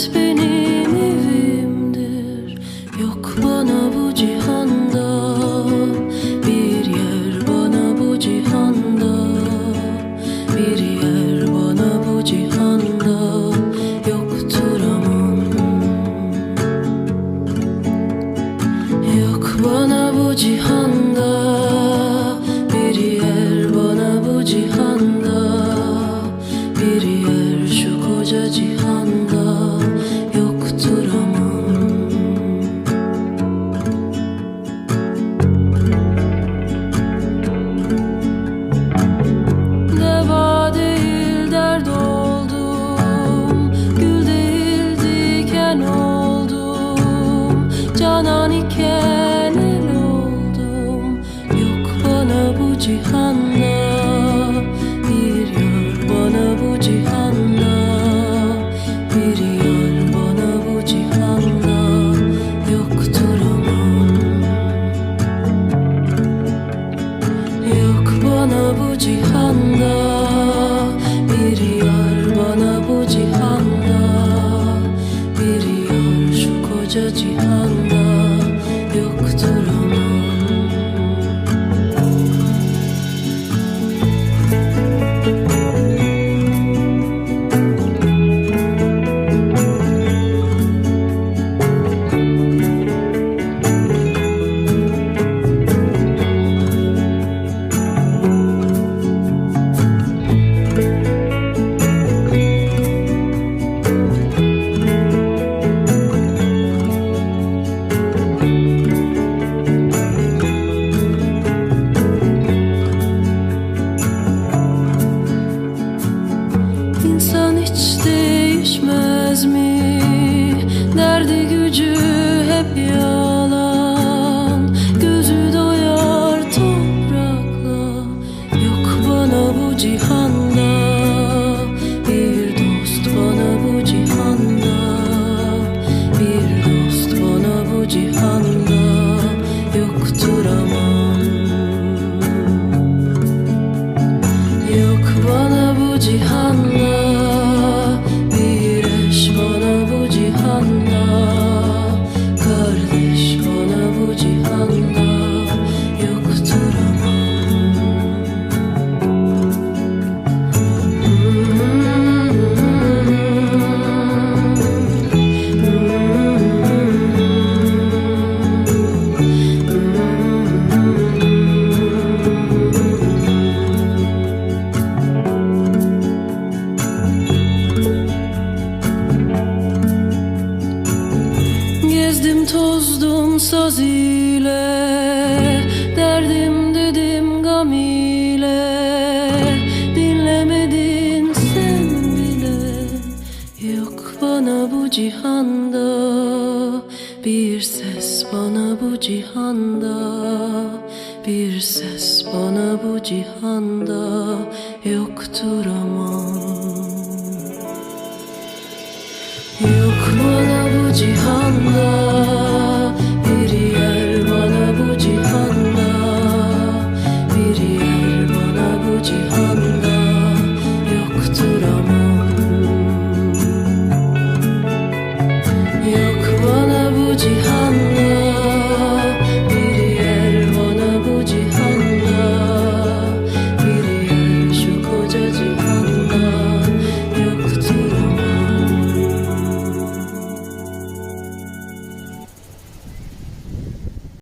It's mano. dünyanda yoktur hiç değişmez mi? Derdi gücü hep yalan. Gözü doyar toprakla. Yok bana bu cihanda. Bir dost bana bu cihanda. Bir dost bana bu cihanda. İle Derdim dedim gam ile Dinlemedin sen bile. Yok bana bu cihanda. Bir ses bana bu cihanda. Bir ses bana bu cihanda. Yoktur aman Yok bana bu cihanda